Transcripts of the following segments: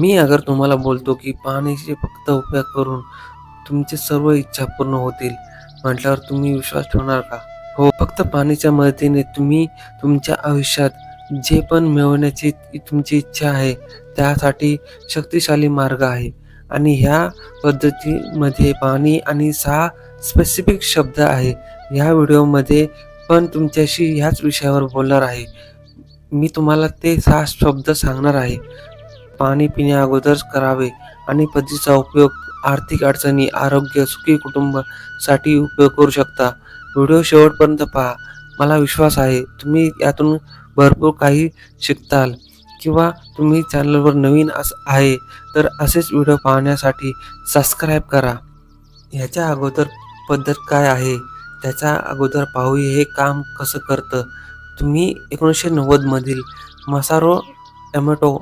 मी अगर तुम्हाला बोलतो की पाण्याचे फक्त उपयोग करून तुमचे सर्व इच्छा पूर्ण होतील म्हटल्यावर तुम्ही विश्वास ठेवणार का? हो फक्त पाण्याच्या मदतीने तुम्ही तुमच्या आयुष्यात जे पण मिळवण्याची तुमची इच्छा आहे त्यासाठी शक्तिशाली मार्ग आहे. आणि ह्या पद्धतीमध्ये पाणी आणि सहा स्पेसिफिक शब्द आहे. ह्या व्हिडिओमध्ये पण तुमच्याशी ह्याच विषयावर बोलणार आहे. मी तुम्हाला ते सहा शब्द सांगणार आहे. पाणी पिण्याअगोदर करावे आणि पद्धतीचा उपयोग आर्थिक अडचणी आरोग्य सुखी कुटुंबासाठी उपयोग करू शकता. व्हिडिओ शेवटपर्यंत पहा. मला विश्वास आहे तुम्ही यातून भरपूर काही शिकताल किंवा तुम्ही चॅनलवर नवीन अस आहे तर असेच व्हिडिओ पाहण्यासाठी सबस्क्राईब करा. ह्याच्या अगोदर पद्धत काय आहे? त्याच्या अगोदर पाहूया हे काम कसं करतं. तुम्ही एकोणीसशे नव्वदमधील मसारो टमॅटो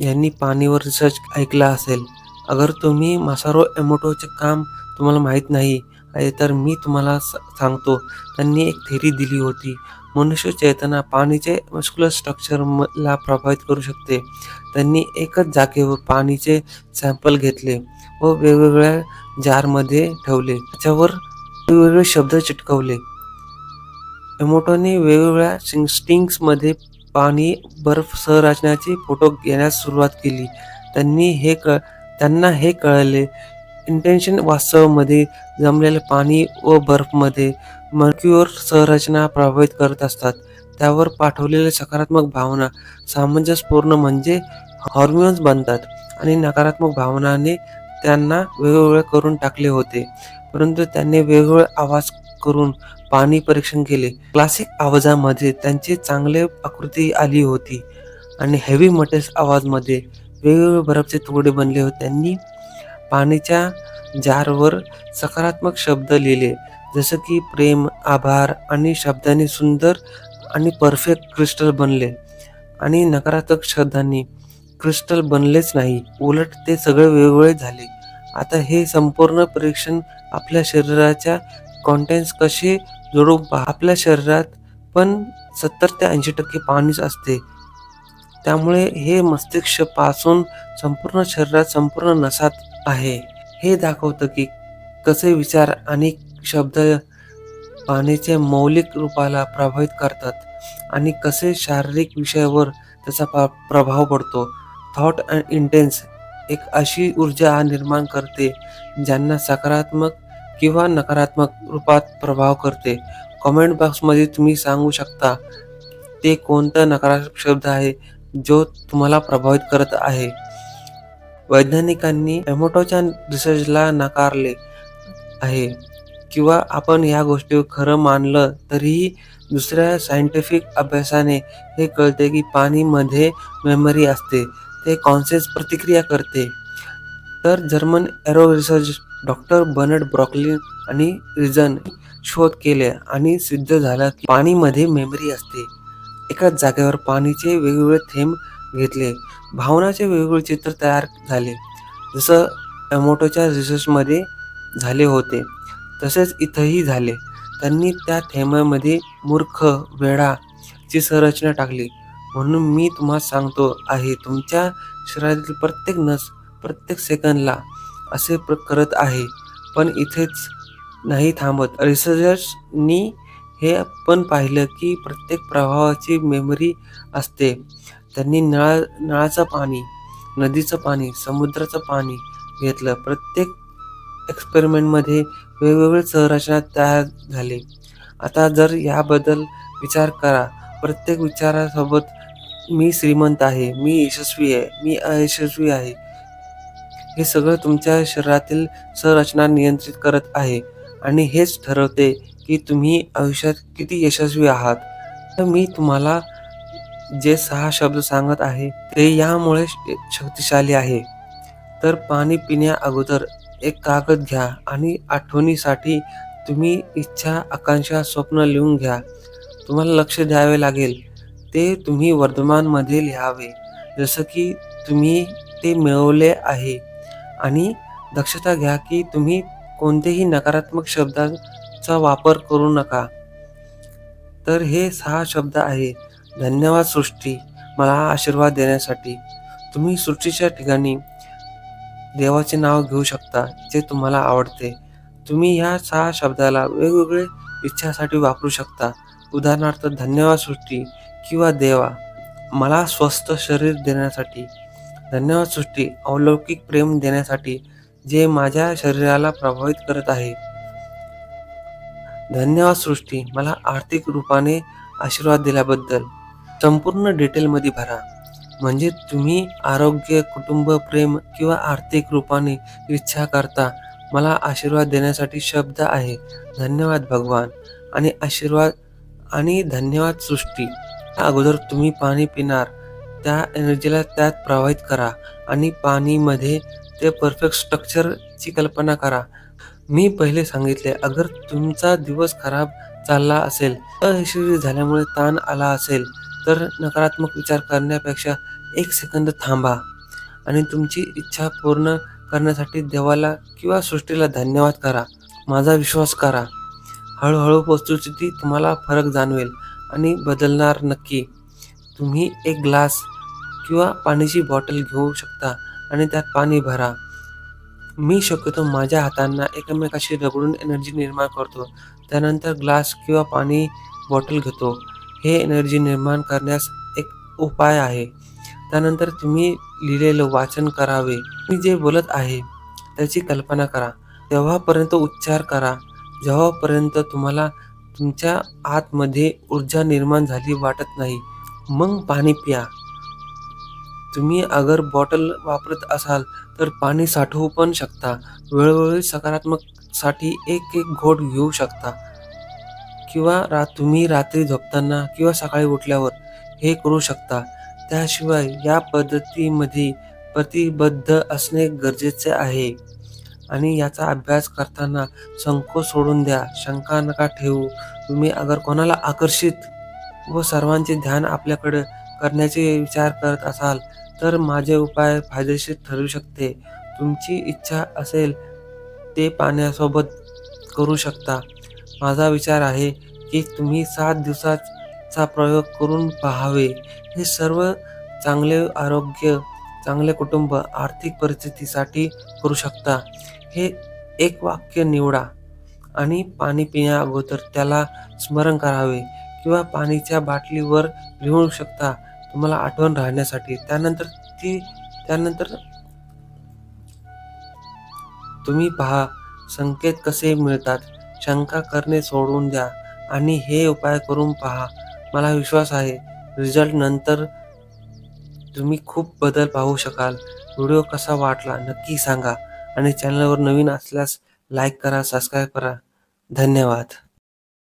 यांनी पाणीवर रिसर्च ऐकला असेल. अगर तुम्ही मासारो एमोटोचे काम तुम्हाला माहीत नाही आहे तर मी तुम्हाला स- सांगतो. त्यांनी एक थेरी दिली होती. मनुष्य चेतना पाणीचे मस्क्युलर स्ट्रक्चरला प्रभावित करू शकते. त्यांनी एकच जागेवर पाणीचे सॅम्पल घेतले व वेगवेगळ्या जारमध्ये ठेवले. त्याच्यावर वेगवेगळे शब्द चिटकवले. एमोटोने वेगवेगळ्या स्टिंग्समध्ये पाणी बर्फ संरचनाचे फोटो घेण्यास सुरुवात केली. त्यांनी हे क त्यांना हे कळले. इंटेन्शन वास्तवमध्ये जमलेले पाणी व बर्फमध्ये मर्क्युअर संरचना प्रभावित करत असतात. त्यावर पाठवलेल्या सकारात्मक भावना सामंजस्यपूर्ण म्हणजे हॉर्मोन्स बनतात आणि नकारात्मक भावनाने त्यांना वेगवेगळे करून टाकले होते. परंतु त्यांनी वेगवेगळे आवाज करून पाणी परीक्षण केले. क्लासिक आवाजामध्ये त्यांची चांगले आकृती आली होती आणि हेवी मटेल्स आवाजमध्ये वेगवेगळे बर्फचे तुकडे बनले होते. त्यांनी पाण्याच्या जारवर सकारात्मक शब्द लिहिले जसं की प्रेम आभार आणि शब्दांनी सुंदर आणि परफेक्ट क्रिस्टल बनले. आणि नकारात्मक शब्दांनी क्रिस्टल बनलेच नाही उलट ते सगळे वेगवेगळे झाले. आता हे संपूर्ण परीक्षण आपल्या शरीराच्या कॉन्टेन्स कसे जोडून आपल्या शरीरात पण सत्तर ते ऐंशी टक्के पाणीच असते. त्यामुळे हे मस्तिष्कपासून संपूर्ण शरीरात संपूर्ण नसात आहे. हे दाखवतं की कसे विचार आणि शब्द पाण्याच्या मौलिक रूपाला प्रभावित करतात आणि कसे शारीरिक विषयावर त्याचा पा- प्रभाव पडतो. थॉट अँड इंटेन्स एक अशी ऊर्जा निर्माण करते ज्यांना सकारात्मक किंवा नकारात्मक रूपात प्रभाव करते. कमेंट बॉक्समध्ये तुम्ही सांगू शकता ते कोणता नकारात्मक शब्द आहे जो तुम्हाला प्रभावित करत आहे. वैज्ञानिकांनी एमोटोच्या रिसर्चला नाकारले आहे. किंवा आपण या गोष्टी खरं मानलं तरीही दुसऱ्या सायंटिफिक अभ्यासाने हे कळते की पाणीमध्ये मेमरी असते ते कॉन्सेस प्रतिक्रिया करते. तर German aero research doctor Bernard Brocklin आणि रिझन शोध केले आणि सिद्ध झाला की पाणीमध्ये मेमरी असते. एकाच जागेवर पाणीचे वेगवेगळे थेंब घेतले. भावनाचे वेगवेगळे चित्र तयार झाले. जसं टमोटोच्या रिसर्चमध्ये झाले होते तसेच इथंही झाले. त्यांनी त्या थेंबामध्ये मूर्ख वेडा ची संरचना टाकली. म्हणून मी तुम्हाला सांगतो आहे तुमच्या शरीरातील प्रत्येक नस प्रत्येक सेकंदला असे प्र करत आहे पण इथेच नाही थांबत. रिसर्चर्सनी हे पण पाहिलं की प्रत्येक प्रभावाची मेमरी असते. त्यांनी नळा नळाचं पाणी नदीचं पाणी समुद्राचं पाणी घेतलं. प्रत्येक एक्सपेरिमेंटमध्ये वेगवेगळे संरचना तयार झाले. आता जर याबद्दल विचार करा. प्रत्येक विचारासोबत मी श्रीमंत आहे. मी यशस्वी आहे. मी अयशस्वी आहे. हे सगळं तुमच्या शरीरातील संरचना नियंत्रित करत आहे. आणि हेच ठरवते की तुम्ही आयुष्यात किती यशस्वी आहात. तर मी तुम्हाला जे सहा शब्द सांगत आहे ते यामुळे श- शक्तिशाली आहे. तर पाणी पिण्या अगोदर एक कागद घ्या आणि आठवणीसाठी तुम्ही इच्छा आकांक्षा स्वप्न लिहून घ्या. तुम्हाला लक्ष द्यावे लागेल. ते तुम्ही वर्धमानमध्ये लिहावे. जसं की तुम्ही ते मिळवले आहे. आणि दक्षता घ्या की तुम्ही कोणतेही नकारात्मक शब्दांचा वापर करू नका. तर हे सहा शब्द आहे धन्यवाद सृष्टी. मला आशीर्वाद देण्यासाठी. तुम्ही सृष्टीच्या ठिकाणी देवाचे नाव घेऊ शकता जे तुम्हाला आवडते. तुम्ही ह्या सहा शब्दाला वेगवेगळे इच्छासाठी वापरू शकता. उदाहरणार्थ धन्यवाद सृष्टी किंवा देवा. मला स्वस्त शरीर देण्यासाठी. धन्यवाद सृष्टी. अलौकिक प्रेम देण्यासाठी जे माझ्या शरीराला प्रभावित करत आहे. धन्यवाद सृष्टी. मला आर्थिक रूपाने आशीर्वाद दिल्याबद्दल. संपूर्ण डिटेलमध्ये भरा. म्हणजे तुम्ही आरोग्य कुटुंब प्रेम किंवा आर्थिक रूपाने इच्छा करता मला आशीर्वाद देण्यासाठी शब्द आहे. धन्यवाद भगवान. आणि आशीर्वाद आणि धन्यवाद सृष्टी. अगोदर तुम्ही पाणी पिणार. त्या एनर्जीला त्यात प्रवाहित करा आणि पाणीमध्ये ते परफेक्ट स्ट्रक्चरची कल्पना करा. मी पहिले सांगितले अगर तुमचा दिवस खराब चालला असेल अयशस्वी झाल्यामुळे ताण आला असेल तर नकारात्मक विचार करण्यापेक्षा एक सेकंद थांबा आणि तुमची इच्छा पूर्ण करण्यासाठी देवाला किंवा सृष्टीला धन्यवाद करा. माझा विश्वास करा. हळूहळू वस्तुस्थिती तुम्हाला फरक जाणवेल आणि बदलणार नक्की. तुम्ही एक ग्लास किंवा पाण्याची बॉटल घेऊ शकता आणि त्यात पाणी भरा. मी शक्यतो माझ्या हातांना एकमेकाशी रगडून एनर्जी निर्माण करतो. त्यानंतर ग्लास किंवा पाणी बॉटल घेतो. हे एनर्जी निर्माण करण्यास एक उपाय आहे. त्यानंतर तुम्ही लिहिलेलं वाचन करावे. मी जे बोलत आहे त्याची कल्पना करा. तेव्हापर्यंत उच्चार करा जेव्हापर्यंत तुम्हाला तुमच्या आतमध्ये ऊर्जा निर्माण झाली वाटत नाही मग पाणी प्या. तुम्ही अगर बॉटल वापरत असाल तर पाणी साठवू पण शकता. वेळोवेळी सकारात्मकसाठी एक एक घोट घेऊ शकता. किंवा रा तुम्ही रात्री झोपताना किंवा सकाळी उठल्यावर हे करू शकता. त्याशिवाय या पद्धतीमध्ये प्रतिबद्ध असणे गरजेचे आहे. आणि याचा अभ्यास करताना संकोच सोडून द्या. शंका नका ठेवू. तुम्ही अगर कोणाला आकर्षित व सर्वांचे ध्यान आपल्याकडे करण्याचे विचार करत असाल तर माझे उपाय फायदेशीर ठरू शकते. तुमची इच्छा असेल ते पाण्यासोबत करू शकता. माझा विचार आहे की तुम्ही सात दिवसाचा प्रयोग करून पाहावे. हे सर्व चांगले आरोग्य चांगले कुटुंब आर्थिक परिस्थितीसाठी करू शकता. हे एक वाक्य निवडा आणि पाणी पिण्या अगोदर त्याला स्मरण करावे. किंवा पाणीच्या बाटलीवर लिहू शकता. तुम्हाला आठवण राहण्यासाठी. त्यानंतर ती त्यानंतर तुम्ही पहा संकेत कसे मिळतात? शंका करणे सोडून द्या. आणि हे उपाय करून पहा. मला विश्वास आहे रिझल्ट नंतर तुम्ही खूप बदल पाहू शकाल. व्हिडिओ कसा वाटला नक्की सांगा. आणि चॅनलवर नवीन असल्यास लाईक करा सबस्क्राईब करा. धन्यवाद.